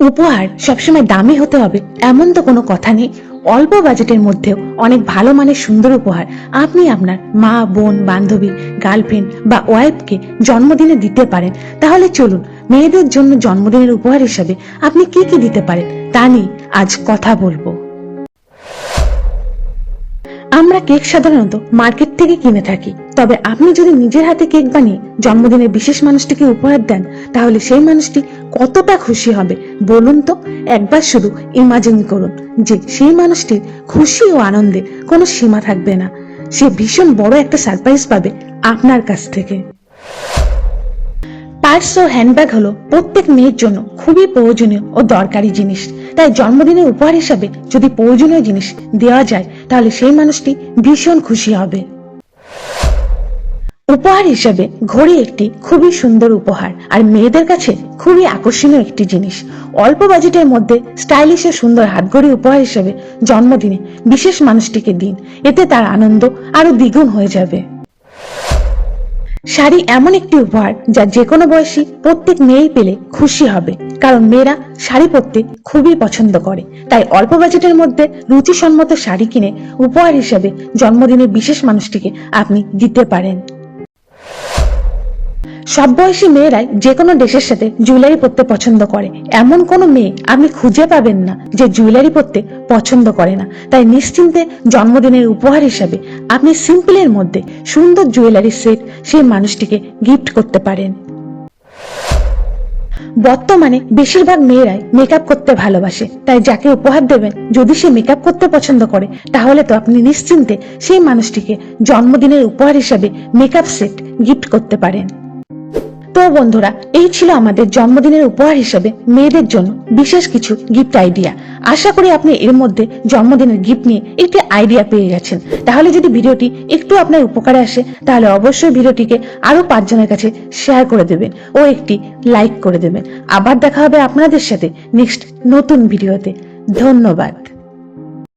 উপহার সবসময় দামি হতে হবে, এমন তো কোনো কথা নেই। অল্প বাজেটের মধ্যেও অনেক ভালো মানের সুন্দর উপহার। আপনি আপনার মা, বোন, বান্ধবী, গার্লফ্রেন্ড বা ওয়াইফকে জন্মদিনে দিতে পারেন। তাহলে চলুন, মেয়েদের জন্য জন্মদিনের উপহার হিসাবে আপনি কি কি দিতে পারেন তা নিয়ে আজ কথা বলব। আমরা কেক সাধারণত মার্কেট থেকে কিনে থাকি। তবে আপনি যদি নিজের হাতে কেক বানিয়ে জন্মদিনের বিশেষ মানুষটিকে উপহার দেন, তাহলে সেই মানুষটি কতটা খুশি হবে বলুন তো? একবার শুধু ইমাজিন করুন যে সেই মানুষটির খুশি ও আনন্দে কোনো সীমা থাকবে না। সে ভীষণ বড় একটা সারপ্রাইজ পাবে আপনার কাছ থেকে। পার্স ও হ্যান্ডব্যাগ হলো প্রত্যেক মেয়ের জন্য খুবই প্রয়োজনীয় ও দরকারি জিনিস। তাই জন্মদিনের উপহার হিসাবে যদি প্রয়োজনীয় জিনিস দেওয়া যায়, তাহলে সেই মানুষটি ভীষণ খুশি হবে। উপহার হিসাবে ঘড়ি একটি খুবই সুন্দর উপহার, আর মেয়েদের কাছে খুবই আকর্ষণীয় একটি জিনিস। অল্প বাজেটের মধ্যে স্টাইলিশ ও সুন্দর হাতঘড়ি উপহার হিসেবে জন্মদিনে বিশেষ মানুষটিকে দিন। এতে তার আনন্দ আরও দ্বিগুণ হয়ে যাবে। শাড়ি এমন একটি উপহার যা যে কোনো বয়সী প্রত্যেক মেয়েই পেলে খুশি হবে। কারণ মেয়েরা শাড়ি পরতে খুবই পছন্দ করে। তাই অল্প বাজেটের মধ্যে রুচিসম্মত শাড়ি কিনে উপহার হিসেবে জন্মদিনের বিশেষ মানুষটিকে আপনি দিতে পারেন। সব বয়সী মেয়েরাই যে কোনো ড্রেসের সাথে জুয়েলারি পরতে পছন্দ করে। এমন কোনো মেয়ে আপনি খুঁজে পাবেন না যে জুয়েলারি পরতে পছন্দ করে না। তাই নিশ্চিন্তে জন্মদিনের উপহার হিসাবে আপনি সিম্পলের মধ্যে সুন্দর জুয়েলারি সেট সেই মানুষটিকে গিফট করতে পারেন। বর্তমানে বেশিরভাগ মেয়েরাই মেকআপ করতে ভালোবাসে। তাই যাকে উপহার দেবেন, যদি সে মেকআপ করতে পছন্দ করে, তাহলে তো আপনি নিশ্চিন্তে সেই মানুষটিকে জন্মদিনের উপহার হিসাবে মেকআপ সেট গিফট করতে পারেন। তো বন্ধুরা, এই ছিল আমাদের জন্মদিনের উপহার হিসেবে মেয়েদের জন্য বিশেষ কিছু গিফট আইডিয়া আশা করি আপনি এর মধ্যে জন্মদিনের গিফট নিয়ে একটি আইডিয়া পেয়ে গেছেন। তাহলে যদি ভিডিওটি একটু আপনার উপকারে আসে, তাহলে অবশ্যই ভিডিওটিকে আরও পাঁচজনের কাছে শেয়ার করে দেবেন ও একটি লাইক করে দেবেন। আবার দেখা হবে আপনাদের সাথে নেক্সট নতুন ভিডিওতে। ধন্যবাদ।